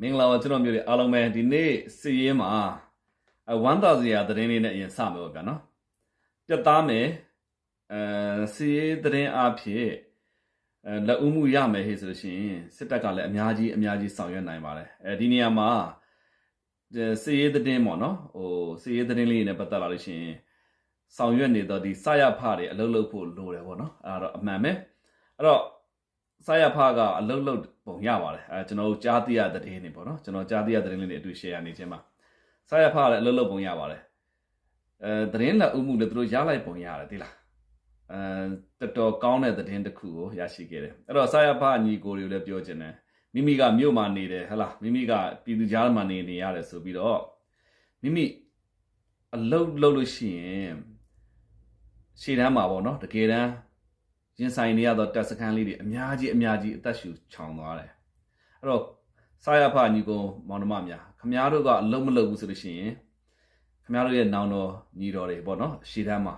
မင်္ဂလာပါကျွန်တော်မျိုးတွေအားလုံးပဲဒီနေ့စီရင်မှာအ1000ရာသတင်းလေးနဲ့အရင်စမယ်ပေါ့ဗျာနော်ပြတ်သားမယ်အဲစီရင်သတင်းအဖြစ်အဲလက်ဦးမှုရမယ်ဟေ့ဆိုလို့ရှိရင်စစ်တပ်ကလည်းအများကြီးအများကြီးဆောင်ရွက်နိုင်ပါတယ်အဲဒီနေရာမှာစီရင်သတင်းပေါ့နော်ဟိုစီရင်သတင်းလေးနဲ့ပတ်သက်လာလို့ရှိရင်ဆောင်ရွက်နေတော့ဒီစရဖတွေအလုပ်လုပ်ဖို့လိုတယ်ပေါ့နော်အဲ့တော့အမှန်ပဲအဲ့တော့ စရဖကအလုပ်လုပ်ပုံရပါတယ်အဲကျွန်တော်တို့ကြားသိရတဲ့သတင်းတွေပေါ့နော်ကျွန်တော်ကြားသိရတဲ့သတင်းလေးတွေအတူ share နေခြင်းပါစရဖကလည်းအလုပ်လုပ်ပုံရပါတယ်အဲသတင်းလက်ဥမှုလည်းသူတို့ရလိုက်ပုံရတယ်ဒီလားအဲတော်တော်ကောင်းတဲ့သတင်းတစ်ခုကိုရရှိခဲ့တယ်အဲ့တော့စရဖညီကိုတွေကိုလည်းပြောချင်တယ်မိမိကမြို့မှာနေတယ်ဟဟလားမိမိကပြည်သူကြားမှာနေနေရတယ်ဆိုပြီးတော့မိမိအလုပ်လုပ်လို့ရှိရင်ရှေ့တန်းမှာပေါ့နော်တကယ်တမ်း ရင်ဆိုင်နေရသောတပ်စခန်းလေးတွေအများကြီးအများကြီးအသက်ရှူချောင်သွားတယ်။အဲ့တော့စာရဖညီကုံမောင်နှမများခမားတို့ကအလုံးမလုံးဘူးဆိုလို့ရှိရင်ခမားတို့ရဲ့နောင်တော်ညီတော်တွေပေါ့နော်ရှေ့တန်းမှာ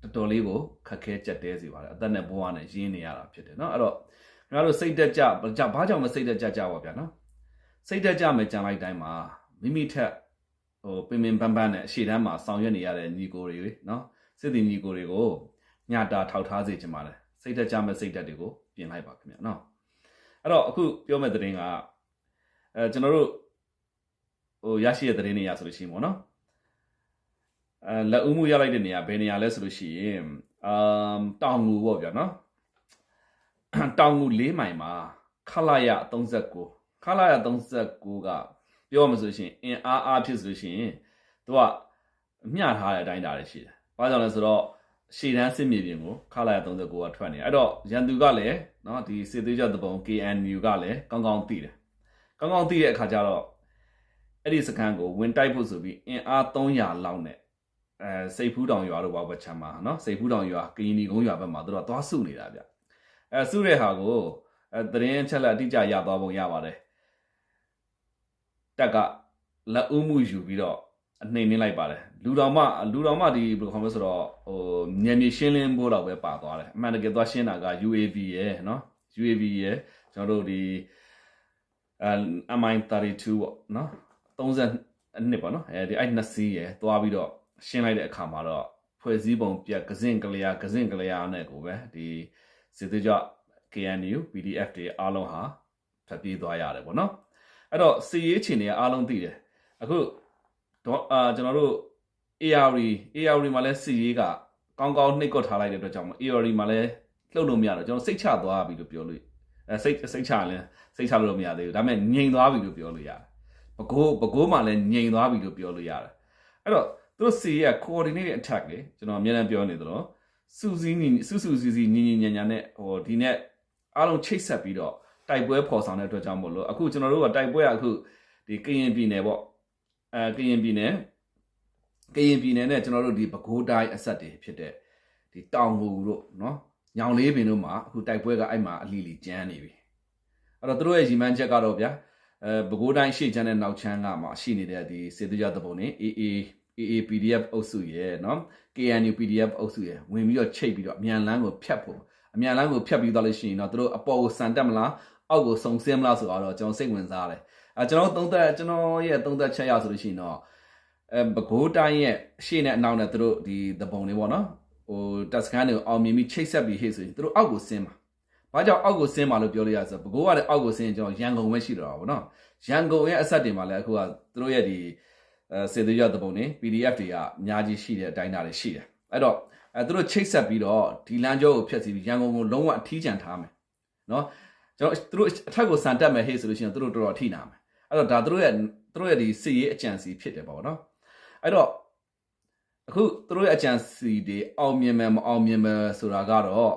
တော်တော်လေးကိုခက်ခဲကြက်တဲစီပါတယ်အသက်နဲ့ဘဝနဲ့ရင်းနေရတာဖြစ်တယ်နော်အဲ့တော့ခမားတို့စိတ်တက်ကြဘာကြောင့်မစိတ်တက်ကြကြပါဗျာနော်စိတ်တက်ကြမယ်ကြံလိုက်တိုင်းမှာမိမိထက်ဟိုပင်ပင်ပန်းပန်းနဲ့အရှိတန်းမှာဆောင်ရွက်နေရတဲ့ညီကိုတွေနော်စစ်တီညီကိုတွေကို ညတာထောက်ထားစေချင်ပါတယ်စိတ်သက်ကြမဲ့စိတ်သက်တွေကိုပြင်လိုက်ပါခင်ဗျာနော်အဲ့တော့အခုပြောမယ့်သတင်းကအဲကျွန်တော်တို့ဟိုရရှိတဲ့သတင်းတွေရဆိုလို့ရှိရင်ပေါ့နော်အဲလက်ဦးမှုရလိုက်တဲ့နေရာဘယ်နေရာလဲဆိုလို့ရှိရင်အမ်တောင်ငူပေါ့ဗျာနော်တောင်ငူ၄မိုင်မှာခလာရ39ခလာရ39ကပြောမှဆိုရှင်အင်အားအားဖြစ်ဆိုလို့ရှိရင်သူကမျှထားတဲ့အတိုင်းတာတွေရှိတယ်။ဘာကြောင့်လဲဆိုတော့ ရှေ့တန်းစစ်မြေပြင်ကိုခလာရ39ကထွက်နေအဲ့တော့ရန်သူကလည်းเนาะဒီစစ်သေးကြတပုံ KNU ကလည်းကောင်းကောင်းသိတယ်ကောင်းကောင်းသိတဲ့အခါကျတော့အဲ့ဒီစကန်ကိုဝင်တိုက်ဖို့ဆိုပြီးအင်အား300လောက်နဲ့အဲစိတ်ဖူးတောင်ရွာတို့ဘာဘချမ်းမှာเนาะစိတ်ဖူးတောင်ရွာကရင်ဒီကုန်းရွာဘက်မှာတို့ကသွားစုနေတာဗျအဲစုတဲ့ဟာကိုအဲသတင်းချက်လက်အတိအကျရသွားပုံရပါတယ်တက်ကလက်ဦးမှုယူပြီးတော့ အနှိမ်နှင်းလိုက်ပါတယ်လူတော်မလူတော်မဒီဘယ်လိုခေါ်မလဲဆိုတော့ဟိုညံမြေရှင်းလင်းဖို့တော့ပဲပါသွားတယ်အမှန်တကယ်သွားရှင်းတာက UAV ရယ်နော် UAV ရယ်ကျွန်တော်တို့ဒီအဲ MI32 ပေါ့နော်30နှစ်ပေါ့နော်အဲဒီအဲ့နှစ်စီးရယ်သွားပြီးတော့ရှင်းလိုက်တဲ့အခါမှာတော့ဖွဲ့စည်းပုံပြက်ကစင်ကလျာကစင်ကလျာနဲ့ကိုပဲဒီစစ်သေးကြ KNU PDF တွေအားလုံးဟာဖျက်ပြေးသွားရတယ်ပေါ့နော်အဲ့တော့စီရေးချင်တွေအားလုံးသိတယ်အခု တော့အာကျွန်တော်တို့ ARD ARD မှာလဲစီရေးကကောင်းကောင်းနှိပ်ကွက်ထားလိုက်တဲ့အတွက်ကြောင့် ARD မှာလဲလှုပ်လို့မရတော့ကျွန်တော်စိတ်ချသွားပြီလို့ပြောလို့အဲစိတ်စိတ်ချလဲစိတ်ချလို့မရသေးဘူးဒါပေမဲ့ငြိမ်သွားပြီလို့ပြောလို့ရတယ်ပကိုးပကိုးမှာလဲငြိမ်သွားပြီလို့ပြောလို့ရတယ်အဲ့တော့သူတို့စီရဲ့ coordinated attack လေကျွန်တော်အများနဲ့ပြောနေသလိုစူးစီးညီစူးစူးစီးစီးညီညီညာညာနဲ့ဟိုဒီနဲ့အားလုံးချိတ်ဆက်ပြီးတော့တိုက်ပွဲဖော်ဆောင်တဲ့အတွက်ကြောင့်မို့လို့အခုကျွန်တော်တို့ကတိုက်ပွဲကအခုဒီကရင်ပြည်နယ်ပေါ့ အဲကရင်ပြည်နယ်ကရင်ပြည်နယ်နဲ့ကျွန်တော်တို့ဒီပဲခူးတိုင်းအဆက်တွေဖြစ်တဲ့ဒီတောင်ငူတို့နော်ညောင်လေးပင်တို့မှာအခုတိုက်ပွဲကအဲ့မှာအလီလီကျန်းနေပြီအဲ့တော့သူတို့ရဲ့ရီမန်းချက်ကတော့ဗျာအဲပဲခူးတိုင်းရှေ့ချမ်းတဲ့နောက်ချမ်းကမှာရှိနေတဲ့ဒီစေတကြသဘုံနေ AA AA PDF အုပ်စုရဲ့နော် KNU PDF အုပ်စုရဲ့ဝင်ပြီးတော့ချိတ်ပြီးတော့အမြန်လန်းကိုဖြတ်ဖို့အမြန်လန်းကိုဖြတ်ပြီးသွားလို့ရှိရင်တော့သူတို့အပေါ်ကိုစံတက်မလားအောက်ကိုစုံစင်းမလားဆိုတော့ကျွန်တော်စိတ်ဝင်စားတယ် အဲကျွန်တော်သုံးသက်ကျွန်တော်ရဲ့သုံးသက်ချက်ရဆိုလို့ရှိရင်တော့အဲဘကိုးတိုင်းရဲ့ရှေ့နဲ့အနောက်နဲ့သူတို့ဒီသပုံလေးပေါ့နော်ဟိုတက်စကန်တွေကိုအောင်မြင်ပြီးချိတ်ဆက်ပြီးဟေ့ဆိုရင်သူတို့အောက်ကိုဆင်းပါဘာကြောင့်အောက်ကိုဆင်းပါလို့ပြောလို့ရဆိုဘကိုးကလည်းအောက်ကိုဆင်းရင်ကျွန်တော်ရန်ကုန်ပဲရှိတော့တာပေါ့နော်ရန်ကုန်ရဲ့အဆက်တွေမှာလည်းအခုကသူတို့ရဲ့ဒီအဲစေတရသပုံတွေ PDF တွေကအများကြီးရှိတဲ့အတိုင်းအတာတွေရှိတယ်အဲ့တော့အဲသူတို့ချိတ်ဆက်ပြီးတော့ဒီလမ်းကြောကိုဖျက်ဆီးပြီးရန်ကုန်ကိုလုံးဝအထီးကျန်ထားမယ်နော်ကျွန်တော်သူတို့အထက်ကိုစံတက်မယ်ဟေ့ဆိုလို့ရှိရင်သူတို့တော်တော်အထိနာမယ် အဲ့တော့ဒါသူတို့ရဲ့သူတို့ရဲ့ဒီစစ်ရေးအကြံစီဖြစ်တယ်ပေါ့နော်အဲ့တော့အခုသူတို့ရဲ့အကြံစီတွေအောင်မြင်မယ်မအောင်မြင်မယ်ဆိုတာကတော့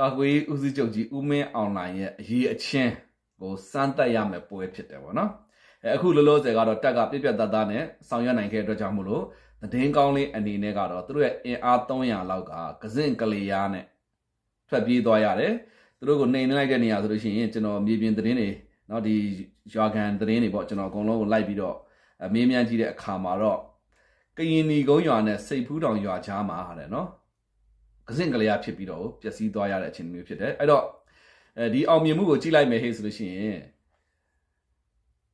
ကာကွယ်ဦးစီးချုပ်ကြီးဦးမင်းအောင်နိုင်ရဲ့အရေးအချင်းကိုစမ်းတက်ရမယ်ပွဲဖြစ်တယ်ပေါ့နော်အဲအခုလောလောဆယ်ကတော့တက်ကပြပြတတ်သားနဲ့ဆောင်ရွက်နိုင်ခဲ့တဲ့အတွက်ကြောင့်မို့လို့သတင်းကောင်းလေးအနေနဲ့ကတော့သူတို့ရဲ့အင်အား300လောက်ကကစင့်ကလေးရားနဲ့ထွက်ပြေးသွားရတယ်သူတို့ကိုနှိမ်နှင်းလိုက်တဲ့နေရာဆိုလို့ရှိရင်ကျွန်တော်မြေပြင်သတင်းတွေ เนาะဒီရွာကန်သတင်းတွေပေါ့ကျွန်တော်အကုန်လုံးကိုလိုက်ပြီးတော့မေးမြန်းကြည့်တဲ့အခါမှာတော့ကရင်နီကုန်းရွာနဲ့စိတ်ဖူးတောင်ရွာချားမှာဟာတယ်เนาะကစင့်ကလေးရဖြစ်ပြီးတော့ပျက်စီးသွားရတဲ့အခြေအနေမျိုးဖြစ်တယ်အဲ့တော့အဲဒီအောင်မြင်မှုကိုကြည့်လိုက်မယ်ဟေ့ဆိုလို့ရှိရင်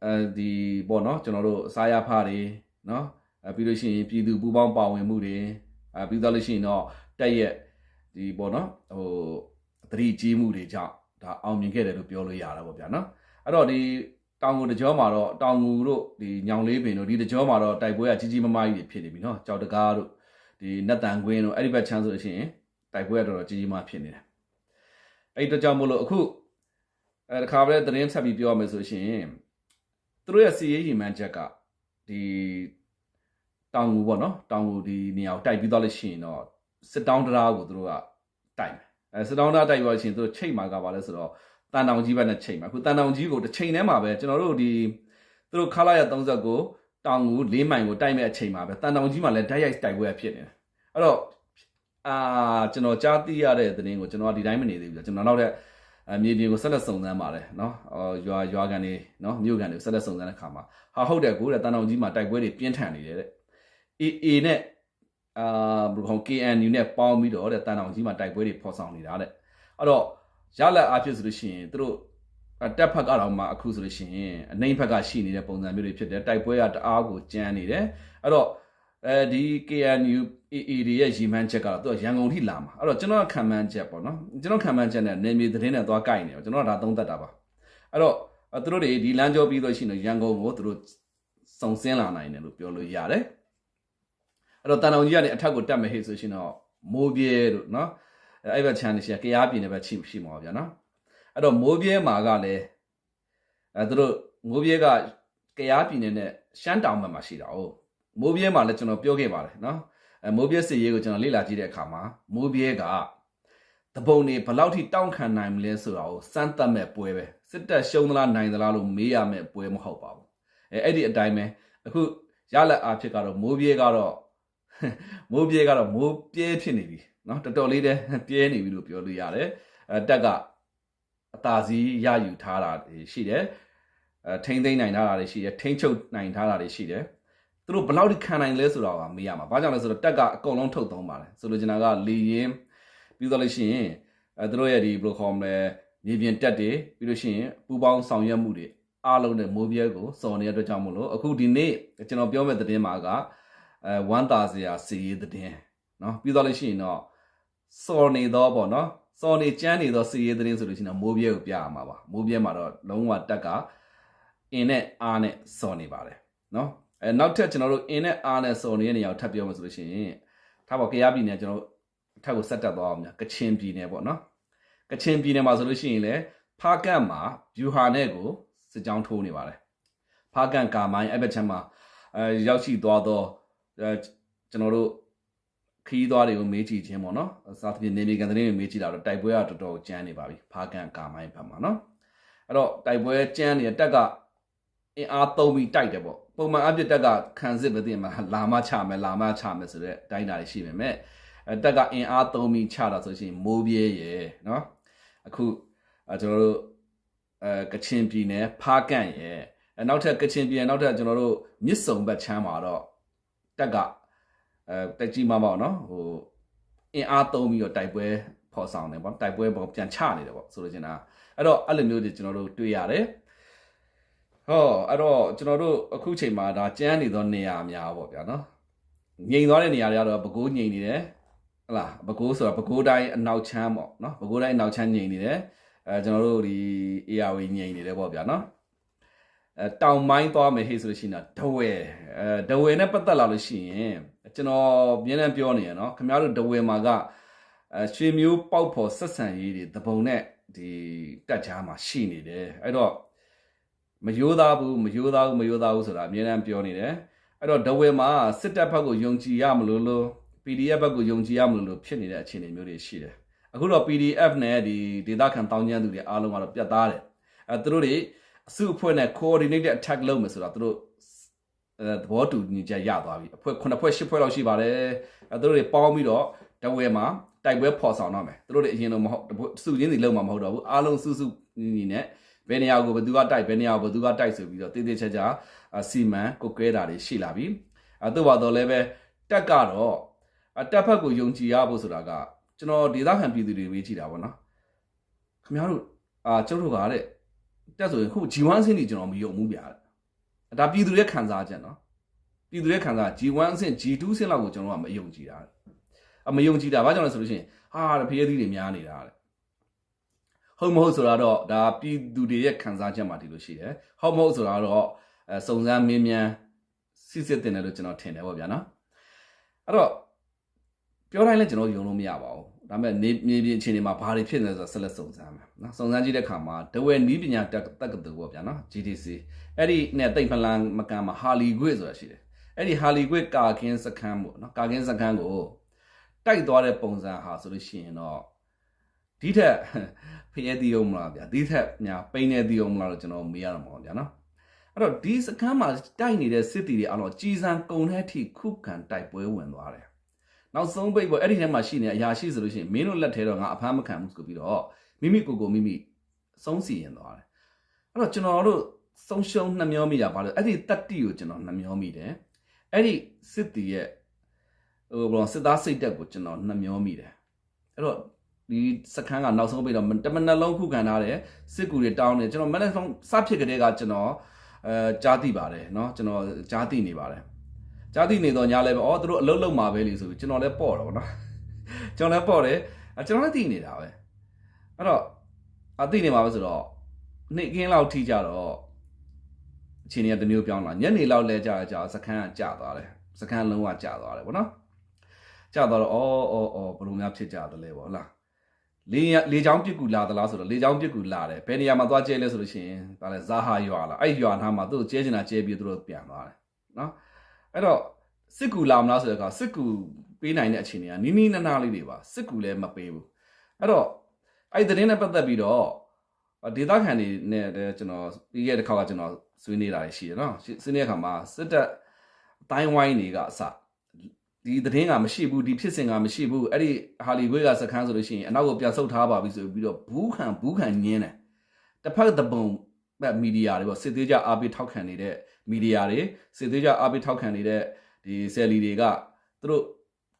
အဲဒီပေါ့နော်ကျွန်တော်တို့အစားရဖတွေနော်အဲပြီးလို့ရှိရင်ပြည်သူပူးပေါင်းပါဝင်မှုတွေအဲပြီးတော့လို့ရှိရင်တော့တက်ရက်ဒီပေါ့နော်ဟိုသတိကြီးမှုတွေကြောင့်ဒါအောင်မြင်ခဲ့တယ်လို့ပြောလို့ရတာပေါ့ဗျာနော် အဲ့တော့ဒီတောင်ငူတကြောမှာတော့တောင်ငူတို့ဒီညောင်လေးပင်တို့ဒီတကြောမှာတော့တိုက်ပွဲကကြီးကြီးမားမားကြီးဖြစ်နေပြီနော်ကြောက်တကားတို့ဒီနတ်တန်ကွင်းတို့အဲ့ဒီဘက်ချမ်းဆိုလို့ရှိရင်တိုက်ပွဲကတော်တော်ကြီးကြီးမားဖြစ်နေတယ်အဲ့ဒီတကြောမို့လို့အခုအဲတခါပဲသတင်းဆက်ပြီးပြောရမယ်ဆိုရှင်သူတို့ရဲ့စီရေးရီမန်းချက်ကဒီတောင်ငူပေါ့နော်တောင်ငူဒီနေရာကိုတိုက်ပြီးသွားလို့ရှိရင်တော့စစ်တောင်းတရားကိုသူတို့ကတိုက်မယ်အဲစစ်တောင်းတရားတိုက်ပြီးသွားလို့ရှိရင်သူတို့ချိန်မှာကပါလဲဆိုတော့ တန်တောင်ကြီးဘက်နဲ့ချိန်မှာအခုတန်တောင်ကြီးကိုတစ်ချိန်ထဲမှာပဲကျွန်တော်တို့ဒီသူတို့ခလာရ39တောင်ငူ၄မိုင်ကိုတိုက်မဲ့အချိန်မှာပဲတန်တောင်ကြီးမှာလည်းဓာတ်ရိုက်တိုက်ပွဲဖြစ်နေတယ်အဲ့တော့အာကျွန်တော်ကြားသိရတဲ့သတင်းကိုကျွန်တော်ဒီတိုင်းမနေသေးဘူးကျွန်တော်နောက်တဲ့အမြေပြင်ကိုဆက်လက်စုံစမ်းပါတယ်เนาะရွာရွာကန်တွေเนาะမြို့ကန်တွေဆက်လက်စုံစမ်းတဲ့ခါမှာဟာဟုတ်တယ်ကိုတဲ့တန်တောင်ကြီးမှာတိုက်ပွဲတွေပြင်းထန်နေတယ်တဲ့ AA နဲ့အာဘယ်လိုခေါ် KNU နဲ့ပေါင်းပြီးတော့တဲ့တန်တောင်ကြီးမှာတိုက်ပွဲတွေဖော်ဆောင်နေတာတဲ့အဲ့တော့ ရလက်အားဖြစ်ဆိုလို့ရှိရင်သူတို့တက်ဖက်ကတော့မှအခုဆိုလို့ရှိရင်အနိုင်ဖက်ကရှိနေတဲ့ပုံစံမျိုးတွေဖြစ်တယ်တိုက်ပွဲကတအားကိုကြမ်းနေတယ်အဲ့တော့အဲဒီ KNU AA တွေရဲ့ရီမန်းချက်ကတော့သူကရန်ကုန်ထိလာမှာအဲ့တော့ကျွန်တော်ခံမှန်းချက်ပေါ့နော်ကျွန်တော်ခံမှန်းချက်နဲ့နေမြေသတင်းနဲ့သွားကြိုက်နေတော့ကျွန်တော်ကဒါသုံးသက်တာပါအဲ့တော့သူတို့တွေဒီလမ်းကြောပြီးလို့ရှိရင်ရန်ကုန်ကိုသူတို့စုံစင်းလာနိုင်တယ်လို့ပြောလို့ရတယ်အဲ့တော့တန်တောင်ကြီးကနေအထက်ကိုတက်မယ်ဟေ့ဆိုရှင်တော့မိုးပြဲတို့နော် အဲ့ဘက်ချမ်းနေရှိကရားပြည်နယ်ဘက်ချိရှိမှာဗျာနော်အဲ့တော့မိုးပြဲမှာကလည်းအဲသူတို့မိုးပြဲကကရားပြည်နယ်နဲ့ရှမ်းတောင်ဘက်မှာရှိတာ哦မိုးပြဲမှာလည်းကျွန်တော်ပြောခဲ့ပါတယ်နော်အဲမိုးပြဲစစ်ရေးကိုကျွန်တော်လေ့လာကြည့်တဲ့အခါမှာမိုးပြဲကတပုံနေဘလောက်ထိတောင့်ခံနိုင်မလဲဆိုတာကိုစမ်းသပ်မဲ့ပွဲပဲစစ်တပ်ရှုံးသလားနိုင်သလားလို့မေးရမယ့်ပွဲမဟုတ်ပါဘူးအဲအဲ့ဒီအတိုင်းပဲအခုရလက်အားဖြစ်ကတော့မိုးပြဲကတော့မိုးပြဲကတော့မိုးပြဲဖြစ်နေပြီ เนาะတော်တော်လေးတည်းပြဲနေပြီလို့ပြောလို့ရတယ်အဲတက်ကအသာစီးရယူထားတာရှိတယ်အဲထိမ့်သိမ့်နိုင်ထားတာတွေရှိတယ်ထိမ့်ချုပ်နိုင်ထားတာတွေရှိတယ်သူတို့ဘယ်လောက်ထိခံနိုင်လဲဆိုတော့မေးရမှာဘာကြောင့်လဲဆိုတော့တက်ကအကုန်လုံးထုတ်သုံးပါတယ်ဆိုလိုချင်တာကလေရင်ပြီးတော့လို့ရှိရင်အဲသူတို့ရဲ့ဒီဘယ်လိုခေါ်မလဲမြေပြင်တက်တွေပြီးလို့ရှိရင်ပူပေါင်းဆောင်ရွက်မှုတွေအားလုံးနဲ့မိုးပြဲကိုစော်နေတဲ့အတွက်ကြောင့်မို့လို့အခုဒီနေ့ကျွန်တော်ပြောမဲ့သတင်းမှာကအဲဝမ်းသာစရာစီရေးသတင်းเนาะပြီးတော့လို့ရှိရင်တော့ စော်နေတော့ပေါ့နော်စော်နေကြမ်းနေတော့စီရေးသတင်းဆိုလို့ရှိရင်မိုးပြဲကိုပြရမှာပါမိုးပြဲမှာတော့လုံးဝတက်ကအင်းနဲ့အားနဲ့စော်နေပါတယ်နော်အဲနောက်ထပ်ကျွန်တော်တို့အင်းနဲ့အားနဲ့စော်နေတဲ့နေရာကိုထပ်ပြောမယ်ဆိုလို့ရှိရင်ထားပါကြရပြည်နယ်ကျွန်တော်ထပ်ကိုဆက်တက်သွားအောင်များကချင်ပြည်နယ်ပေါ့နော်ကချင်ပြည်နယ်မှာဆိုလို့ရှိရင်လည်းဖားကန့်မှာဗျူဟာနဲ့ကိုစစ်ကြောင်းထိုးနေပါတယ်ဖားကန့်ကာမိုင်းအဲ့ဘက်ချမ်းမှာအဲရောက်ရှိသွားတော့ကျွန်တော်တို့ ခီးသွားတွေကိုမေးကြည့်ခြင်းပေါ့နော်စာသဖြင့်နေမြေကန်သတင်းတွေမေးကြည့်တာတော့တိုက်ပွဲကတော်တော်ကြမ်းနေပါပြီဖားကန့်ကာမိုင်းဘက်မှာနော်အဲ့တော့တိုက်ပွဲကြမ်းနေတဲ့တက်ကအင်အားသုံးပြီးတိုက်တယ်ပေါ့ပုံမှန်အပြစ်တက်ကခံစစ်မသိမှာလာမချမယ်လာမချမယ်ဆိုတဲ့တိုင်းတာတွေရှိပေမဲ့အဲတက်ကအင်အားသုံးပြီးချတာဆိုရှင်မိုးပြေးရယ်နော်အခုအဲကျွန်တော်တို့အဲကချင်ပြည်နယ်ဖားကန့်ရယ်အဲနောက်ထပ်ကချင်ပြည်နယ်နောက်ထပ်ကျွန်တော်တို့မြစ်စုံဘက်ချမ်းမှာတော့တက်က အဲတက်ကြီးမပေါ့နော်ဟိုအင်အားသုံးပြီးတော့တိုက်ပွဲဖော်ဆောင်တယ်ပေါ့တိုက်ပွဲပေါ်ပြန်ချနေတယ်ပေါ့ဆိုလိုချင်တာအဲ့တော့အဲ့လိုမျိုးတွေကျွန်တော်တို့တွေ့ရတယ်ဟောအဲ့တော့ကျွန်တော်တို့အခုချိန်မှာဒါကျန်းနေသောနေရာများပေါ့ဗျာနော်ငြိမ်သွားတဲ့နေရာတွေကတော့ပဲခူးငြိမ်နေတယ်ဟလာပဲခူးဆိုတာပဲခူးတိုင်းအနောက်ချမ်းပေါ့နော်ပဲခူးတိုင်းအနောက်ချမ်းငြိမ်နေတယ်အဲကျွန်တော်တို့ဒီ ARW ငြိမ်နေတယ်ပေါ့ဗျာနော်အဲတောင်မိုင်းသွားမယ်ဟေ့ဆိုလို့ရှိရင်ဒဝဲအဲဒဝဲနဲ့ပတ်သက်လာလို့ရှိရင် ကျွန်တော်ပြင်းပြပြောနေရနော်ခင်ဗျားတို့ဒဝဲမှာကအဲရွှေမျိုးပေါက်ဖို့ဆက်ဆံရေးတွေတပုံနဲ့ဒီတက်ချားမှာရှိနေတယ်အဲ့တော့မယိုးသားဘူးမယိုးသားဘူးမယိုးသားဘူးဆိုတာအများအားပြောနေတယ်အဲ့တော့ဒဝဲမှာစစ်တပ်ဘက်ကိုယုံကြည်ရမလို့လို့ PDF ဘက်ကိုယုံကြည်ရမလို့လို့ဖြစ်နေတဲ့အခြေအနေမျိုးတွေရှိတယ်အခုတော့ PDF နဲ့ဒီဒေတာခံတောင်းကျမ်းသူတွေအားလုံးကတော့ပြတ်သားတယ်အဲသူတို့တွေအစုအဖွဲ့နဲ့ coordinated attack လုပ်မယ်ဆိုတော့သူတို့အဲ သဘောတူညီချက်ရသွားပြီအဖွဲ့9ဖွဲ့10ဖွဲ့လောက်ရှိပါတယ်အဲသူတို့တွေပေါင်းပြီးတော့ဒဝဲမှာတိုက်ပွဲဖော်ဆောင်တော့မယ်သူတို့တွေအရင်တော့မဟုတ်စုချင်းစီလုံးမှာမဟုတ်တော့ဘူးအားလုံးစုစုညီနဲ့ဘယ်နေရာကိုဘယ်သူကတိုက်ဘယ်နေရာကိုဘယ်သူကတိုက်ဆိုပြီးတော့တည်တည်ချာချာစီမံကိုကဲတာတွေရှိလာပြီအဲသို့ပါတော့လည်းပဲတက်ကတော့တက်ဖက်ကိုယုံကြည်ရဖို့ဆိုတာကကျွန်တော်ဒေသခံပြည်သူတွေဝေးကြည့်တာပေါ့နော်ခင်ဗျားတို့အာကျုပ်တို့ကတဲ့တက်ဆိုရင်ခု G1 ဆင်းနေကျွန်တော်မယုံဘူးဗျာ ဒါပြည်သူရဲ့ခံစားချက်နော်ပြည်သူရဲ့ခံစား G1 အဆင့် G2 အဆင့်လောက်ကိုကျွန်တော်ကမယုံကြည်တာအမယုံကြည်တာဘာကြောင့်လဲဆိုလို့ရှိရင်ဟာဖျဲသီးတွေများနေတာတဲ့ဟုတ်မဟုတ်ဆိုတာတော့ဒါပြည်သူတွေရဲ့ခံစားချက်မှဒီလိုရှိတယ်ဟုတ်မဟုတ်ဆိုတာတော့အဲစုံစမ်းမင်းမြန်စစ်စစ်တင်တယ်လို့ကျွန်တော်ထင်တယ်ပေါ့ဗျာနော်အဲ့တော့ပြောတိုင်းလည်းကျွန်တော်ယုံလို့မရပါဘူး ဒါပေမဲ့နေမြေပြင်အခြေအနေမှာဘာတွေဖြစ်နေလဲဆိုတော့ဆက်လက်စုံစမ်းမယ်နော်စုံစမ်းကြည့်တဲ့အခါမှာဒဝဲနီးပညာတက္ကသိုလ်ပေါ့ဗျာနော် GTC အဲ့ဒီနဲ့တိတ်ဖလန်မကန်မှာဟာလီဂွေဆိုတာရှိတယ်အဲ့ဒီဟာလီဂွေကာကင်းစခန်းပေါ့နော်ကာကင်းစခန်းကိုတိုက်သွားတဲ့ပုံစံဟာဆိုလို့ရှိရင်တော့ဒီထက်ဖျဲတီးအောင်မလားဗျာဒီထက်ညာပိန်းနေတီးအောင်မလားလို့ကျွန်တော်မေးရမှာပေါ့ဗျာနော်အဲ့တော့ဒီစခန်းမှာတိုက်နေတဲ့စစ်တီတွေအတော့ကြီးစံကုံတဲ့အထိခုခံတိုက်ပွဲဝင်သွားတယ် နောက်ဆုံးပိတ်ပေါ့အဲ့ဒီထဲမှာရှိနေအရာရှိဆိုလို့ရှိရင်မင်းတို့လက်ထဲတော့ငါအဖမ်းမခံဘူးဆိုပြီးတော့မိမိကိုယ်ကိုမိမိဆုံးစီရင်သွားတယ်အဲ့တော့ကျွန်တော်တို့ဆုံးရှုံးနှမျောမိတာဘာလို့အဲ့ဒီတက်တီကိုကျွန်တော်နှမျောမိတယ်အဲ့ဒီစစ်တီရဲ့ဟိုဘယ်စစ်သားစိတ်တက်ကိုကျွန်တော်နှမျောမိတယ်အဲ့တော့ဒီစခန်းကနောက်ဆုံးပိတ်တော့တမနက်လုံးခုခံထားတယ်စစ်ကူတွေတောင်းတယ်ကျွန်တော်မနေ့ဆုံးစဖြစ်ကြတဲ့ကကျွန်တော်အဲကြားသိပါတယ်เนาะကျွန်တော်ကြားသိနေပါတယ် ကြားသိနေတော့ညာလည်းပဲအော်သူတို့အလုတ်လုံးမှာပဲလေဆိုပြီးကျွန်တော်လည်းပေါ့တော့ဗောနော်ကျွန်တော်လည်းပေါ့တယ်ကျွန်တော်လည်းသိနေတာပဲအဲ့တော့အသိနေမှာပဲဆိုတော့နေ့ကင်းလောက်ထိကြတော့အချိန်တွေကတမျိုးပြောင်းလာညနေလောက်လဲကြာကြာစခန်းကကြာသွားတယ်စခန်းလုံးဝကြာသွားတယ်ဗောနော်ကြာသွားတော့အော်အော်အော်ဘယ်လိုများဖြစ်ကြသလဲဗောလားလေလေချောင်းပြစ်ကူလာသလားဆိုတော့လေချောင်းပြစ်ကူလာတယ်ဘယ်နေရာမှာသွားကျဲလဲဆိုလို့ရှိရင်ဒါလဲဇာဟာရွာလားအဲ့ရွာနားမှာသူ့ကိုကျဲချင်တာကျဲပြီးသူတို့ပြန်သွားတယ်နော် အဲ့တော့စစ်ကူလာမလားဆိုတဲ့အခါစစ်ကူပေးနိုင်တဲ့အခြေအနေကနီးနီးနားနားလေးတွေပါစစ်ကူလည်းမပေးဘူးအဲ့တော့အဲ့ဒီသတင်းနဲ့ပတ်သက်ပြီးတော့ဒေသခံတွေနဲ့ကျွန်တော်ပြီးခဲ့တဲ့ခါကကျွန်တော်ဆွေးနေတာရှိတယ်နော်ဆွေးနေတဲ့အခါမှာစစ်တပ်အတိုင်းဝိုင်းတွေကအစဒီသတင်းကမရှိဘူးဒီဖြစ်စဉ်ကမရှိဘူးအဲ့ဒီဟာလီဂွေးကစခန်းဆိုလို့ရှိရင်အနောက်ကိုပြန်ဆုတ်ထားပါပြီဆိုပြီးတော့ဘူးခံဘူးခံညင်းတယ်တစ်ဖက်တပုံဘက် မီဒီယာတွေပေါ့စစ်သေးကြအားပေးထောက်ခံနေတဲ့မီဒီယာတွေစစ်သေးကြအားပေးထောက်ခံနေတဲ့ဒီဆယ်လီတွေကသူတို့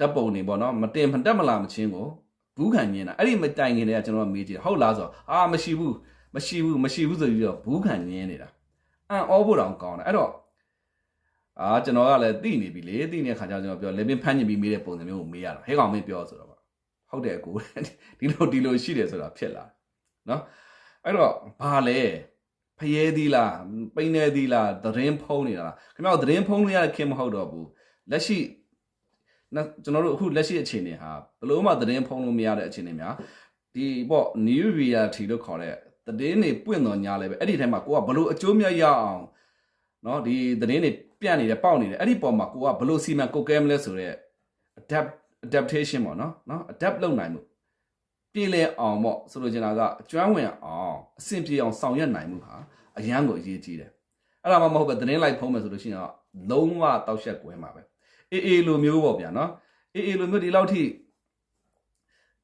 တပ်ပုံတွေပေါ့နော်မတင်မတက်မလာမချင်းကိုဘူးခံညင်းတာအဲ့ဒီမတိုင်ခင်တည်းကကျွန်တော်မေးကြည့်ဟုတ်လားဆိုတော့အာမရှိဘူးမရှိဘူးမရှိဘူးဆိုပြီးတော့ဘူးခံညင်းနေတာအံ့ဩဖို့တောင်ကောင်းတယ်အဲ့တော့အာကျွန်တော်ကလည်းသိနေပြီလေသိနေတဲ့ခါကျကျွန်တော်ပြောလေပင်ဖမ်းညင်ပြီးမေးတဲ့ပုံစံမျိုးကိုမေးရတာဟဲကောင်မင်းပြောဆိုတော့ဟုတ်တယ်အကိုဒီလိုဒီလိုရှိတယ်ဆိုတာဖြစ်လာနော်အဲ့တော့ဘာလဲ ဖျဲသီးလားပိန်းနေသီးလားသတင်းဖုံးနေတာလားခင်ဗျားသတင်းဖုံးလို့ရတဲ့ခင်မဟုတ်တော့ဘူးလက်ရှိကျွန်တော်တို့အခုလက်ရှိအခြေအနေဟာဘလို့မှသတင်းဖုံးလို့မရတဲ့အခြေအနေများဒီပေါ့ new reality လို့ခေါ်တဲ့သတင်းတွေပွင့်တော်ညာလဲပဲအဲ့ဒီထဲမှာကိုကဘလို့အကျိုးမြတ်ရအောင်เนาะဒီသတင်းတွေပြန့်နေတယ်ပေါက်နေတယ်အဲ့ဒီပေါ်မှာကိုကဘလို့စီမံကုတ်ကဲမလဲဆိုတော့ adapt adaptation ပေါ့နော်เนาะ adapt လုပ်နိုင်မှု ပြည်လဲအောင်ပေါ့ဆိုလိုချင်တာကအကျွမ်းဝင်အောင်အဆင်ပြေအောင်ဆောင်ရွက်နိုင်မှုဟာအရန်ကိုအရေးကြီးတယ်အဲ့ဒါမှမဟုတ်ပဲသတင်းလိုက်ဖုံးမယ်ဆိုလို့ရှိရင်တော့လုံးဝတောက်ရှက်ကွဲမှာပဲအေးအေးလိုမျိုးပေါ့ဗျာနော်အေးအေးလိုမျိုးဒီလောက်ထိ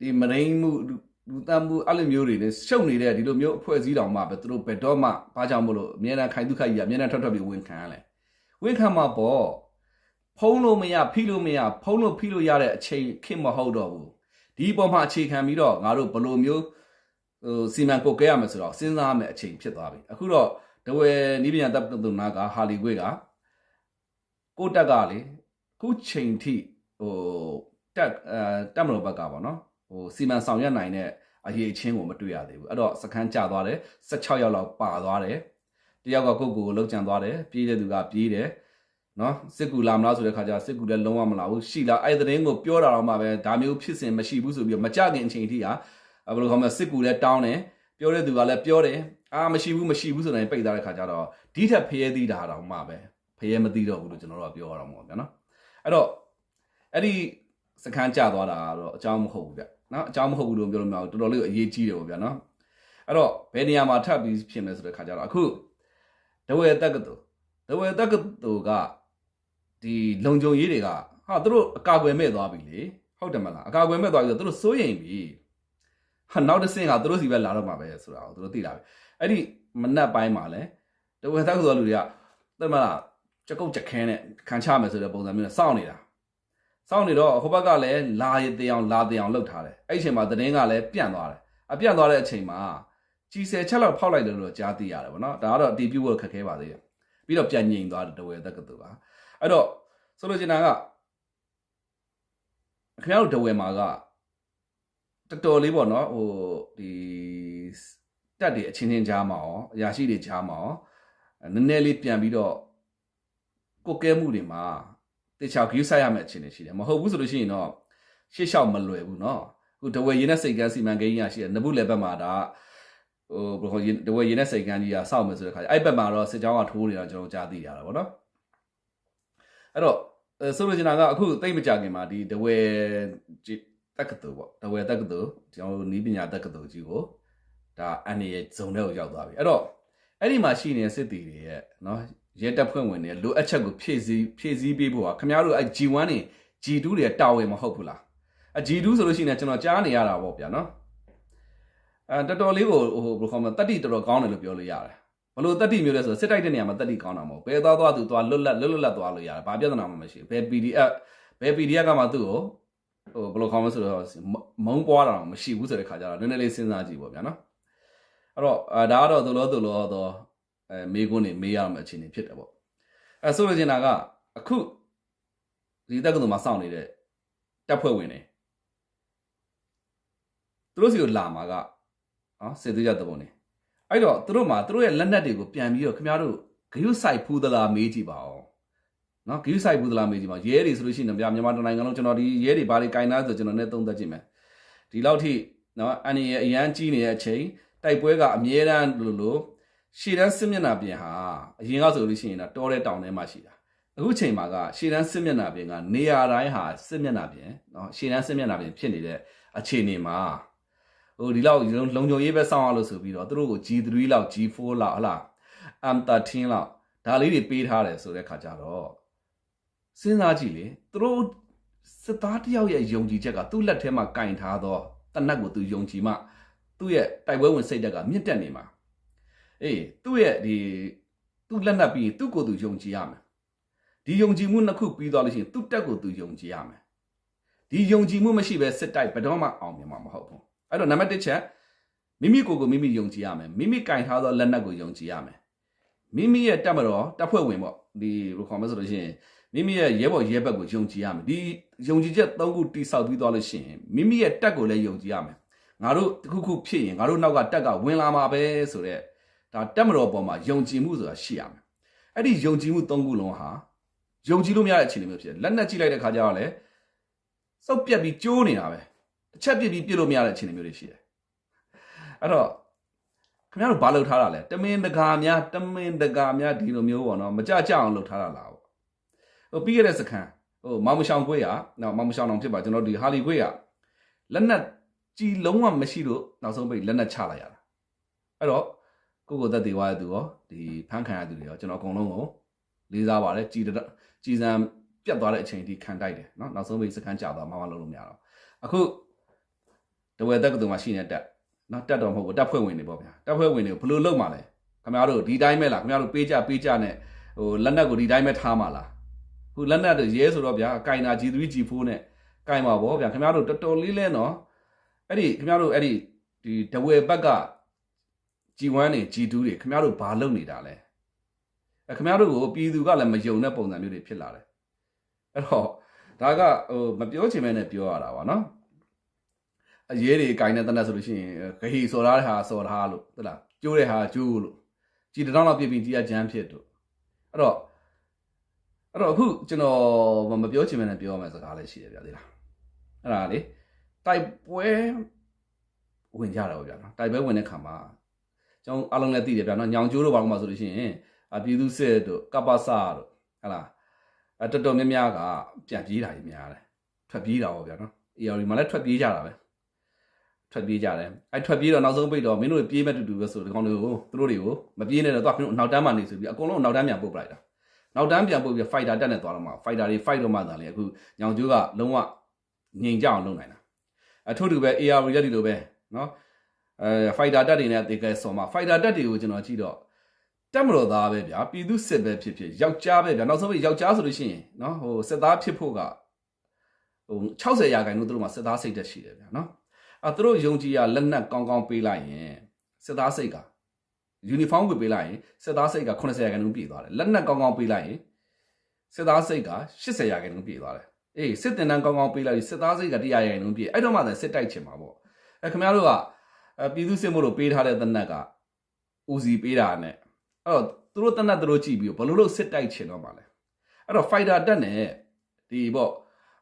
ဒီမရင်းမှုလူတမ်းမှုအဲ့လိုမျိုးတွေနဲ့ရှုပ်နေတဲ့ဒီလိုမျိုးအဖွဲ့အစည်းတောင်မှပဲသူတို့ဘယ်တော့မှဘာကြောင့်မလို့အများနဲ့ခိုင်ဒုက္ခကြီးကအများနဲ့ထွက်ထွက်ပြီးဝန်ခံရလဲဝန်ခံမှာပေါ့ဖုံးလို့မရဖိလို့မရဖုံးလို့ဖိလို့ရတဲ့အချိန်ခင်မဟုတ်တော့ဘူး ဒီပေါ်မှာအခြေခံပြီးတော့ငါတို့ဘယ်လိုမျိုးဟိုစီမံကုတ်ကဲရမယ်ဆိုတော့စဉ်းစားမယ်အချိန်ဖြစ်သွားပြီအခုတော့တဝယ်နီးပညာတပ်တုံနာကဟာလီကွေးကကိုတက်ကလေခုချိန်ထိဟိုတက်အဲတက်မလို့ဘက်ကပေါ့နော်ဟိုစီမံဆောင်ရွက်နိုင်တဲ့အရေးချင်းကိုမတွေ့ရသေးဘူးအဲ့တော့စခန်းကျသွားတယ်16ယောက်လောက်ပါသွားတယ်တယောက်ကကိုကိုကိုလှုပ်ကြံသွားတယ်ပြေးတဲ့သူကပြေးတယ် နော်စစ်ကူလာမလားဆိုတဲ့ခါကျစစ်ကူလည်းလုံးဝမလာဘူးရှိလားအဲ့တဲ့င်းကိုပြောတာတော့မှပဲဒါမျိုးဖြစ်စဉ်မရှိဘူးဆိုပြီးတော့မကြခင်အချိန်ထိဟာဘယ်လိုခေါ်မလဲစစ်ကူလည်းတောင်းတယ်ပြောတဲ့သူကလည်းပြောတယ်အာမရှိဘူးမရှိဘူးဆိုတဲ့ပိတ်သားတဲ့ခါကျတော့ဒီထက်ဖျဲသီးတာတော့မှပဲဖျဲမသီးတော့ဘူးလို့ကျွန်တော်တို့ကပြောရတော့မှာဗျာနော်အဲ့တော့အဲ့ဒီစခန်းကျသွားတာတော့အကြောင်းမဟုတ်ဘူးဗျနော်အကြောင်းမဟုတ်ဘူးလို့ပြောလို့မရဘူးတော်တော်လေးအရေးကြီးတယ်ပေါ့ဗျာနော်အဲ့တော့ဘယ်နေရာမှာထပ်ပြီးဖြစ်မယ်ဆိုတဲ့ခါကျတော့အခုဒဝဲတက္ကသိုလ်ဒဝဲတက္ကသိုလ်က ဒီလုံခြုံရေးတွေကဟာသူတို့အကာအကွယ်မဲ့သွားပြီလေဟုတ်တယ်မလားအကာအကွယ်မဲ့သွားပြီဆိုသူတို့စိုးရိမ်ပြီဟာနောက်တစ်ဆင့်ကသူတို့စီပဲလာတော့မှာပဲဆိုတာကိုသူတို့သိတာပဲအဲ့ဒီမနက်ပိုင်းမှာလဲဒဝဲတက္ကသိုလ်လူတွေကသိမလားကြကုတ်ကြခဲနဲ့ခံချမယ်ဆိုတဲ့ပုံစံမျိုးနဲ့စောင့်နေတာစောင့်နေတော့ဟိုဘက်ကလည်းလာရတဲ့အောင်လာတဲ့အောင်လှုပ်ထားတယ်အဲ့ဒီအချိန်မှာသတင်းကလည်းပြန့်သွားတယ်အပြန့်သွားတဲ့အချိန်မှာကြီးဆယ်ချက်လောက်ဖောက်လိုက်တယ်လို့ကြားသိရတယ်ဗောနော်ဒါကတော့အတီးပြုတ်ဖို့ခက်ခဲပါသေးတယ်ပြပြီးတော့ပြန်ငြိမ်သွားတယ်တဝဲတက္ကသိုလ်က အဲ့တော့ဆိုလိုချင်တာကခင်ဗျားတို့တဝဲမှာကတော်တော်လေးပေါ့နော်ဟိုဒီတက်တွေအချင်းချင်းကြားမှာရောအရာရှိတွေကြားမှာရောနည်းနည်းလေးပြန်ပြီးတော့ကိုကဲမှုတွေမှာတေချာဂယူဆိုင်ရမယ့်အခြေအနေရှိတယ်မဟုတ်ဘူးဆိုလို့ရှိရင်တော့ရှေ့လျှောက်မလွယ်ဘူးเนาะအခုတဝဲရင်းနဲ့စိတ်ကန်းစီမံကိန်းကြီးရရှိတယ်နဘူးလေဘက်မှာဒါဟိုဘယ်လိုတဝဲရင်းနဲ့စိတ်ကန်းကြီးကစောက်မယ်ဆိုတဲ့ခါကျအဲ့ဘက်မှာတော့စစ်ကြောင်းကထိုးနေတာကျွန်တော်ကြားသိရတာပေါ့နော် အဲ့တော့ဆိုလိုချင်တာကအခုတိတ်မကြခင်မှာဒီတဝဲတက္ကသိုလ်ပေါ့တဝဲတက္ကသိုလ်ကျွန်တော်တို့နီးပညာတက္ကသိုလ်ကြီးကိုဒါအန်ရဲ့ဇုံထဲကိုရောက်သွားပြီအဲ့တော့အဲ့ဒီမှာရှိနေတဲ့စစ်တီတွေရဲ့နော်ရဲတပ်ဖွဲ့ဝင်တွေလိုအပ်ချက်ကိုဖြည့်ဆည်းဖြည့်ဆည်းပေးဖို့ကခင်ဗျားတို့အဲ G1 တွေ G2 တွေတာဝန်မဟုတ်ဘူးလားအ G2 ဆိုလို့ရှိရင်ကျွန်တော်ကြားနေရတာပေါ့ဗျာနော်အဲတော်တော်လေးကိုဟိုဘယ်လိုခေါ်မလဲတတိတော်တော်ကောင်းတယ်လို့ပြောလို့ရတယ်ဘ လို့တတိမျိုးလဲဆိုစစ်တိုက်တဲ့နေရာမှာတတိကောင်းတာမဟုတ်ဘယ်သွားသွားသူသွားလွတ်လပ်လွတ်လွတ်လပ်သွားလို့ရတယ်ဘာပြဿနာမှမရှိဘူးဘယ် PDF ဘယ် PDF ကမှသူ့ကိုဟိုဘယ်လိုခေါ်မလဲဆိုတော့မုံပွားတာတော့မရှိဘူးဆိုတဲ့ခါကျတော့နည်းနည်းလေးစဉ်းစားကြည့်ပေါ့ဗျာနော်အဲ့တော့အဲဒါကတော့သူလို့သူလို့တော့အဲမေကွန်းနေမေးရမယ့်အခြေအနေဖြစ်တယ်ပေါ့အဲဆိုလိုချင်တာကအခုဒီတက္ကသိုလ်မှာစောင့်နေတဲ့တပ်ဖွဲ့ဝင်တွေသူတို့စီကိုလာမှာကနော်စေသေးကြတဲ့ပုံနေ အဲ့တော့သူတို့မှာသူတို့ရဲ့လက်နက်တွေကိုပြန်ပြီးတော့ခင်ဗျားတို့ဂယုဆိုင်ဖူးသလားမေးကြည့်ပါဦးနော်ဂယုဆိုင်ဖူးသလားမေးကြည့်ပါရဲတွေဆိုလို့ရှိရင်ဗျာမြန်မာတိုင်းနိုင်ငံလုံးကျွန်တော်ဒီရဲတွေဘာတွေကင်နာဆိုကျွန်တော်နဲ့သုံးသက်ကြည့်မယ်ဒီလောက်ထိနော်အန်ရီရဲ့အရန်ကြီးနေတဲ့အချိန်တိုက်ပွဲကအမြဲတမ်းလို့လို့ရှေ့တန်းစစ်မျက်နှာပြင်ဟာအရင်ကဆိုလို့ရှိရင်တော့တောတဲ့တောင်ထဲမှာရှိတာအခုချိန်မှာကရှေ့တန်းစစ်မျက်နှာပြင်ကနေရာတိုင်းဟာစစ်မျက်နှာပြင်နော်ရှေ့တန်းစစ်မျက်နှာပြင်ဖြစ်နေတဲ့အခြေအနေမှာ ဟိုဒီလောက်လုံခြုံရေးပဲစောင့်ရလို့ဆိုပြီးတော့သူတို့ကို G3 လောက် G4 လောက်ဟလား M13 လောက်ဒါလေးတွေပေးထားတယ်ဆိုတဲ့ခါကျတော့စဉ်းစားကြည့်လေသူတို့စစ်သားတယောက်ရဲ့ယုံကြည်ချက်ကသူ့လက်ထဲမှာကင်ထားတော့တနက်ကိုသူယုံကြည်မှသူ့ရဲ့တိုက်ပွဲဝင်စိတ်ဓာတ်ကမြင့်တက်နေမှာအေးသူ့ရဲ့ဒီသူ့လက်နက်ပြီးသူ့ကိုယ်သူယုံကြည်ရမယ်ဒီယုံကြည်မှုနှစ်ခုပြီးသွားလို့ရှိရင်သူ့တက်ကိုသူယုံကြည်ရမယ်ဒီယုံကြည်မှုမရှိဘဲစစ်တိုက်ဘယ်တော့မှအောင်မြင်မှာမဟုတ်ဘူး အဲ့တော့နံပါတ်1ချက်မိမိကိုယ်ကိုမိမိယုံကြည်ရမယ်မိမိကင်ထားသောလက်နက်ကိုယုံကြည်ရမယ်မိမိရဲ့တက်မတော်တပ်ဖွဲ့ဝင်ပေါ့ဒီဘယ်လိုခေါ်မလဲဆိုလို့ရှိရင်မိမိရဲ့ရဲဘော်ရဲဘက်ကိုယုံကြည်ရမယ်ဒီယုံကြည်ချက်၃ခုတိဆောက်ပြီးသွားလို့ရှိရင်မိမိရဲ့တက်ကိုလည်းယုံကြည်ရမယ်ငါတို့တခုခုဖြစ်ရင်ငါတို့နောက်ကတက်ကဝင်လာမှာပဲဆိုတော့ဒါတက်မတော်ပေါ်မှာယုံကြည်မှုဆိုတာရှိရမယ်အဲ့ဒီယုံကြည်မှု၃ခုလုံးဟာယုံကြည်လို့မရတဲ့အခြေအနေမျိုးဖြစ်တယ်လက်နက်ကြည့်လိုက်တဲ့ခါကျတော့လေစုပ်ပြက်ပြီးကျိုးနေတာပဲ တစ်ချက်ပြစ်ပြီးပြစ်လို့မရတဲ့အခြေအနေမျိုးတွေရှိတယ်အဲ့တော့ခင်ဗျားတို့ဘာလုပ်ထားတာလဲတမင်တကာများတမင်တကာများဒီလိုမျိုးပေါ့နော်မကြကြအောင်လုပ်ထားတာလားပေါ့ဟိုပြီးခဲ့တဲ့စခန်းဟိုမောင်မရှောင်ခွေးရနော်မောင်မရှောင်အောင်ဖြစ်ပါကျွန်တော်ဒီဟာလီခွေးရလက်နက်ကြည်လုံးဝမရှိလို့နောက်ဆုံးပိတ်လက်နက်ချလိုက်ရတာအဲ့တော့ကိုကိုသက်သေးသွားတဲ့သူရောဒီဖန်ခံရသူတွေရောကျွန်တော်အကုန်လုံးကိုလေးစားပါတယ်ကြည်ကြည်စံပြတ်သွားတဲ့အချိန်ဒီခံတိုက်တယ်နော်နောက်ဆုံးပိတ်စခန်းကြာသွားမှမလုပ်လို့မရတော့အခု တဝဲတက်ကတူမှာရှိနေတဲ့တက်နော်တက်တော်မဟုတ်ဘူးတက်ဖွဲ့ဝင်တွေပေါ့ဗျာတက်ဖွဲ့ဝင်တွေကိုဘယ်လိုလုပ်မှာလဲခင်ဗျားတို့ဒီတိုင်းပဲလားခင်ဗျားတို့ပေးကြပေးကြနဲ့ဟိုလက်နက်ကိုဒီတိုင်းပဲထားမှာလားခုလက်နက်တွေရဲဆိုတော့ဗျာကင်နာ G3 G4 နဲ့ကင်ပါဗောဗျာခင်ဗျားတို့တော်တော်လေးလဲနော်အဲ့ဒီခင်ဗျားတို့အဲ့ဒီဒီတဝဲဘက်က G1 တွေ G2 တွေခင်ဗျားတို့ဘာလုပ်နေတာလဲအဲခင်ဗျားတို့ကိုပြည်သူကလည်းမယုံတဲ့ပုံစံမျိုးတွေဖြစ်လာတယ်အဲ့တော့ဒါကဟိုမပြောချင်မဲနဲ့ပြောရတာပါနော် အရေးတွေကင်တဲ့တနက်ဆိုလို့ရှိရင်ဂဟီစော်ထားတဲ့ဟာစော်ထားလို့ဟုတ်လားကျိုးတဲ့ဟာကျိုးလို့ကြည်တောင်းတော့ပြပြီးကြီးကဂျမ်းဖြစ်တို့အဲ့တော့အဲ့တော့အခုကျွန်တော်မပြောချင်မဲနဲ့ပြောရမယ့်စကားလည်းရှိတယ်ဗျာသေးလားအဲ့ဒါလေတိုက်ပွဲဝင်ကြတော့ဗျာနော်တိုက်ပွဲဝင်တဲ့ခါမှာကျွန်တော်အားလုံးလည်းသိတယ်ဗျာနော်ညောင်ကျိုးတို့ဘာလို့မှဆိုလို့ရှိရင်အပြည်သူစစ်တို့ကပ္ပစတို့ဟလာအတော်တော်များများကပြန်ပြေးတာကြီးများတယ်ထွက်ပြေးတာပေါ့ဗျာနော် AR မှာလည်းထွက်ပြေးကြတာပဲ ထွက်ပြေးကြတယ်အဲ့ထွက်ပြေးတော့နောက်ဆုံးပိတ်တော့မင်းတို့ပြေးမဲ့တူတူပဲဆိုဒီကောင်တွေကိုသူတို့တွေကိုမပြေးနဲ့တော့သူကမင်းတို့နောက်တန်းမှနေဆိုပြီးအကုန်လုံးနောက်တန်းပြန်ပုတ်ပလိုက်တာနောက်တန်းပြန်ပုတ်ပြီး fighter တက်နေသွားတော့မှ fighter တွေ fight တော့မှသာလေအခုညောင်ကျိုးကလုံးဝငြိမ်ကြအောင်လုပ်နိုင်တာအထို့တူပဲ AR ရက်ဒီလိုပဲနော်အဲ fighter တက်တွေနဲ့တေကဲဆော်မှာ fighter တက်တွေကိုကျွန်တော်ကြည့်တော့တက်မတော်သားပဲဗျာပြည်သူစစ်ပဲဖြစ်ဖြစ်ယောက်ျားပဲဗျာနောက်ဆုံးပဲယောက်ျားဆိုလို့ရှိရင်နော်ဟိုစစ်သားဖြစ်ဖို့ကဟို60ရာခိုင်နှုန်းသူတို့မှာစစ်သားစိတ်တက်ရှိတယ်ဗျာနော် အဲသူတို့ယုံကြည်ရလက်နက်ကောင်းကောင်းပေးလိုက်ရင်စစ်သားစိတ်ကယူနီဖောင်းဝတ်ပေးလိုက်ရင်စစ်သားစိတ်က80ရာခိုင်နှုန်းပြည့်သွားတယ်လက်နက်ကောင်းကောင်းပေးလိုက်ရင်စစ်သားစိတ်က80ရာခိုင်နှုန်းပြည့်သွားတယ်အေးစစ်တင်တန်းကောင်းကောင်းပေးလိုက်ရင်စစ်သားစိတ်က100ရာခိုင်နှုန်းပြည့်အဲ့တော့မှသာစစ်တိုက်ချင်မှာပေါ့အဲခင်ဗျားတို့ကအဲပြည်သူစစ်မှုလို့ပေးထားတဲ့တနက်ကဦးစီပေးတာနဲ့အဲ့တော့သူတို့တနက်သူတို့ကြည့်ပြီးဘယ်လိုလုပ်စစ်တိုက်ချင်တော့မှာလဲအဲ့တော့ fighter တက်နဲ့ဒီပေါ့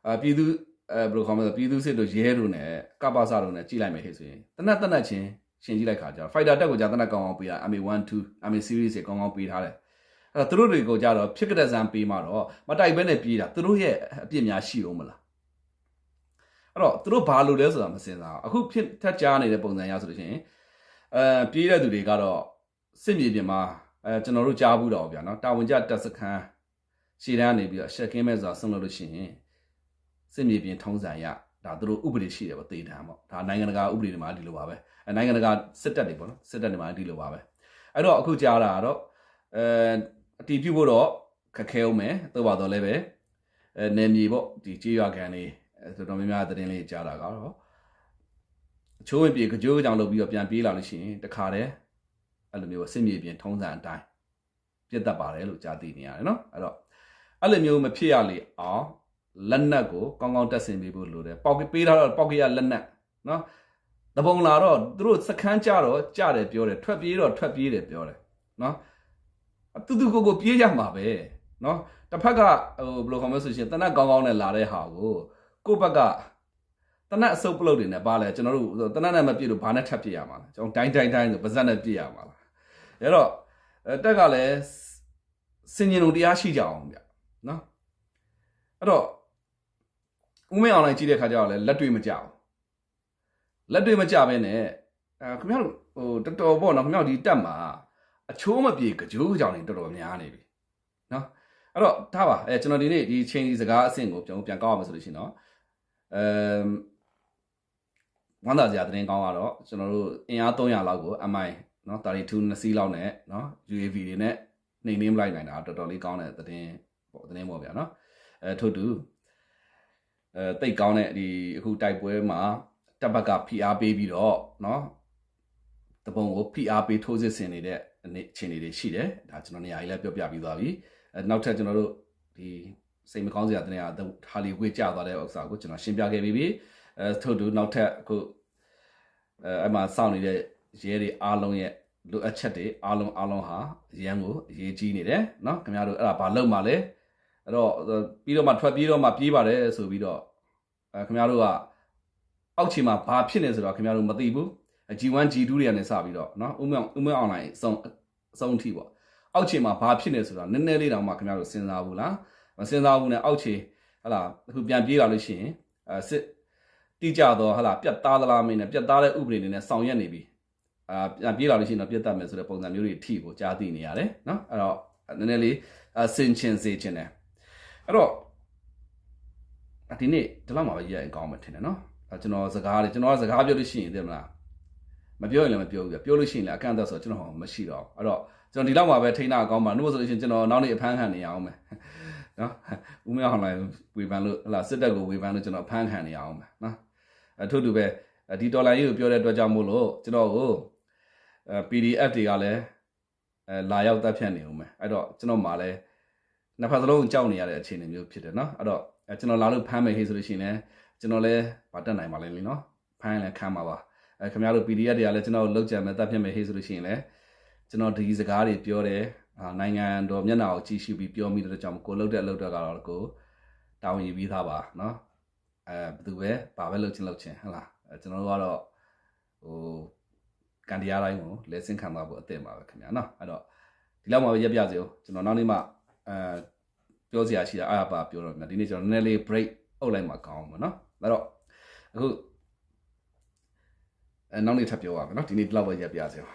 အပြည်သူ အဲဘယ်လိုခေါ်မလဲပြည်သူစစ်တို့ရဲတို့နဲ့ကပ္ပစတို့နဲ့ကြည့်လိုက်မယ်ဟဲ့ဆိုရင်တနက်တနက်ချင်းရှင်ကြည့်လိုက်ခါကျတော့ fighter တက်ကိုကြာတနက်ကောင်းကောင်းပေးတာ MA 1 2 MA series တွေကောင်းကောင်းပေးထားတယ်အဲ့တော့သူတို့တွေကိုကြတော့ဖြစ်ကြတဲ့ဇံပေးမှတော့မတိုက်ဘဲနဲ့ပြေးတာသူတို့ရဲ့အပြစ်များရှိအောင်မလားအဲ့တော့သူတို့ဘာလို့လဲဆိုတာမစင်စားဘူးအခုဖြစ်ထက်ကြားနေတဲ့ပုံစံရဆိုလို့ရှိရင်အဲပြေးတဲ့သူတွေကတော့စစ်မြေပြင်မှာအဲကျွန်တော်တို့ကြားဘူးတော့ဗျာနော်တာဝန်ကျတပ်စခန်းရှေ့တန်းနေပြီးတော့ရှက်ကင်းမဲ့ဆိုတာဆုံးလို့လို့ရှိရင် စစ်မြေပြင်ထုံးစံရဒါသူတို့ဥပဒေရှိတယ်ပေါ့တေတံပေါ့ဒါနိုင်ငံတကာဥပဒေတွေမှာဒီလိုပါပဲအဲနိုင်ငံတကာစစ်တပ်တွေပေါ့နော်စစ်တပ်တွေမှာဒီလိုပါပဲအဲ့တော့အခုကြားတာကတော့အဲအတီးပြုတ်ဖို့တော့ခက်ခဲအောင်မယ်သို့ပါတော့လည်းပဲအဲနေမြေပေါ့ဒီကြေးရွာကန်လေးတော်တော်များများသတင်းလေးကြားတာကတော့အချိုးဝင်ပြေကြိုးကြောင်လုပ်ပြီးတော့ပြန်ပြေးလာလို့ရှိရင်တခါတည်းအဲ့လိုမျိုးစစ်မြေပြင်ထုံးစံအတိုင်းပြတ်တတ်ပါတယ်လို့ကြားသိနေရတယ်နော်အဲ့တော့အဲ့လိုမျိုးမဖြစ်ရလေအောင် လက်နက်ကိုကောင်းကောင်းတက်ဆင်ပေးဖို့လိုတယ်ပေါက်ပေးထားတော့ပေါက်ကရလက်နက်နော်တပုံလာတော့သူတို့စခန်းကြတော့ကြတယ်ပြောတယ်ထွက်ပြေးတော့ထွက်ပြေးတယ်ပြောတယ်နော်တူတူကိုကိုပြေးကြမှာပဲနော်တစ်ဖက်ကဟိုဘယ်လိုခေါ်မလဲဆိုရှင်တနက်ကောင်းကောင်းနဲ့လာတဲ့ဟာကိုကိုယ့်ဘက်ကတနက်အစုပ်ပလုတ်တွေနဲ့ပါလဲကျွန်တော်တို့တနက်နဲ့မပြည့်လို့ဘာနဲ့ထပ်ပြည့်ရမှာလဲကျွန်တော်တိုင်းတိုင်းတိုင်းဆိုပါဇက်နဲ့ပြည့်ရမှာလားအဲ့တော့တက်ကလည်းစင်ញင်လုံးတရားရှိကြအောင်ဗျနော်အဲ့တော့ ဦးမင်းအောင်လိုက်ကြည့်တဲ့ခါကျတော့လည်းလက်တွေ့မကြဘူးလက်တွေ့မကြဘဲနဲ့အဲခင်ဗျားတို့ဟိုတော်တော်ပေါ့နော်ခင်ဗျားတို့ဒီတက်မှာအချိုးမပြေကြိုးကြောင်နေတော်တော်များနေပြီနော်အဲ့တော့ထားပါအဲကျွန်တော်ဒီနေ့ဒီချင်းဒီစကားအဆင့်ကိုကျွန်တော်ပြန်ကောက်ရမှာဆိုလို့ရှိရင်တော့အမ်ဝန်သားစရာသတင်းကောင်းကတော့ကျွန်တော်တို့အင်အား300လောက်ကို MI နော်32နှစ်စီးလောက်နဲ့နော် UAV တွေနဲ့နှိမ်နှင်းလိုက်နိုင်တာတော်တော်လေးကောင်းတဲ့သတင်းပေါ့သတင်းပေါ့ဗျာနော်အဲထို့တူ အဲတိတ်ကောင်းတဲ့ဒီအခုတိုက်ပွဲမှာတပ်ဘက်က PR ပေးပြီးတော့နော်တပုံကို PR ပေးထိုးစစ်ဆင်နေတဲ့အနေအခြေအနေတွေရှိတယ်ဒါကျွန်တော်နေရာကြီးလည်းပြောပြပြီးသွားပြီအဲနောက်ထပ်ကျွန်တော်တို့ဒီစိတ်မကောင်းစရာတဲ့နေရာဟာလီဝေးကျသွားတဲ့ဥစ္စာကိုကျွန်တော်ရှင်းပြခဲ့ပြီးပြီအဲထို့တူနောက်ထပ်အခုအဲအမှစောင့်နေတဲ့ရဲတွေအားလုံးရဲ့လိုအပ်ချက်တွေအားလုံးအားလုံးဟာရန်ကိုအရေးကြီးနေတယ်เนาะခင်ဗျားတို့အဲ့ဒါဘာလုပ်မှလဲ အဲ့တော့ပြီးတော့မှထွက်ပြေးတော့မှပြေးပါတယ်ဆိုပြီးတော့အဲခင်ဗျားတို့ကအောက်ခြေမှာဘာဖြစ်နေဆိုတော့ခင်ဗျားတို့မသိဘူး G1 G2 တွေကနေစပြီးတော့เนาะဥမောင်ဥမောင်အွန်လိုင်းအဆုံးအဆုံးထိပေါ့အောက်ခြေမှာဘာဖြစ်နေဆိုတော့နည်းနည်းလေးတောင်မှခင်ဗျားတို့စဉ်းစားဘူးလားမစဉ်းစားဘူးနဲ့အောက်ခြေဟလာအခုပြန်ပြေးလာလို့ရှိရင်အဲစစ်တိကျတော့ဟလာပြတ်သားသလားမင်းနဲ့ပြတ်သားတဲ့ဥပဒေတွေနဲ့ဆောင်ရွက်နေပြီအာပြန်ပြေးလာလို့ရှိရင်တော့ပြတ်တတ်မယ်ဆိုတဲ့ပုံစံမျိုးတွေထိကိုကြားသိနေရတယ်နော်အဲ့တော့နည်းနည်းလေးဆင်ချင်စေချင်တယ် အဲ့တော့ဒီနေ့ဒီလောက်မှပဲရရင်ကောင်းမှထင်တယ်နော်အဲ့ကျွန်တော်စကားလေးကျွန်တော်ကစကားပြောလို့ရှိရင်သိမလားမပြောရင်လည်းမပြောဘူးပြပြောလို့ရှိရင်လည်းအကန့်အသတ်ဆိုကျွန်တော်မရှိတော့အဲ့တော့ကျွန်တော်ဒီလောက်မှပဲထိန်းတာကောင်းပါနှုတ်ဆိုလို့ရှိရင်ကျွန်တော်နောက်နေ့အဖမ်းခံနေအောင်မယ်နော်ဦးမအောင်လိုက်ဝေဖန်လို့ဟလာစစ်တပ်ကိုဝေဖန်လို့ကျွန်တော်ဖမ်းခံနေအောင်မယ်နော်အထို့တူပဲဒီဒေါ်လာကြီးကိုပြောတဲ့အတွက်ကြောင့်မို့လို့ကျွန်တော်ကိုအဲ PDF တွေကလည်းအဲလာရောက်တက်ဖြတ်နေအောင်မယ်အဲ့တော့ကျွန်တော်မှလည်း နှစ်ဖက်စလုံးကြောက်နေရတဲ့အခြေအနေမျိုးဖြစ်တယ်နော်အဲ့တော့ကျွန်တော်လာလို့ဖမ်းမယ်ဟေးဆိုလို့ရှိရင်လည်းကျွန်တော်လည်းမတက်နိုင်ပါလိမ့်မယ်နော်ဖမ်းရင်လည်းခံပါပါအဲခင်ဗျားတို့ PDF တွေကလည်းကျွန်တော်လောက်ကြံမဲ့တတ်ဖြစ်မယ်ဟေးဆိုလို့ရှိရင်လည်းကျွန်တော်ဒီစကားတွေပြောတယ်နိုင်ငံတော်မျက်နှာကိုကြည့်ရှုပြီးပြောမိတဲ့ကြောင့်ကိုလောက်တဲ့အလုပ်တွေကတော့ကိုတောင်းယူပြီးသားပါနော်အဲဘယ်သူပဲဘာပဲလုပ်ချင်းလုပ်ချင်းဟုတ်လားကျွန်တော်တို့ကတော့ဟိုကန်တရားတိုင်းကိုလက်ဆင့်ခံသွားဖို့အသင့်ပါပဲခင်ဗျာနော်အဲ့တော့ဒီလောက်မှာပဲရပ်ပြစေဦးကျွန်တော်နောက်နေ့မှ အဲပြောစရာရှိတာအားပါပြောတော့မယ်ဒီနေ့ကျွန်တော်နည်းနည်းလေး break အုပ်လိုက်မှကောင်းမှာเนาะအဲ့တော့အခုအဲနောက်နေ့ထပ်ပြောပါမယ်เนาะဒီနေ့ဒီလောက်ပဲရက်ပြစေဦး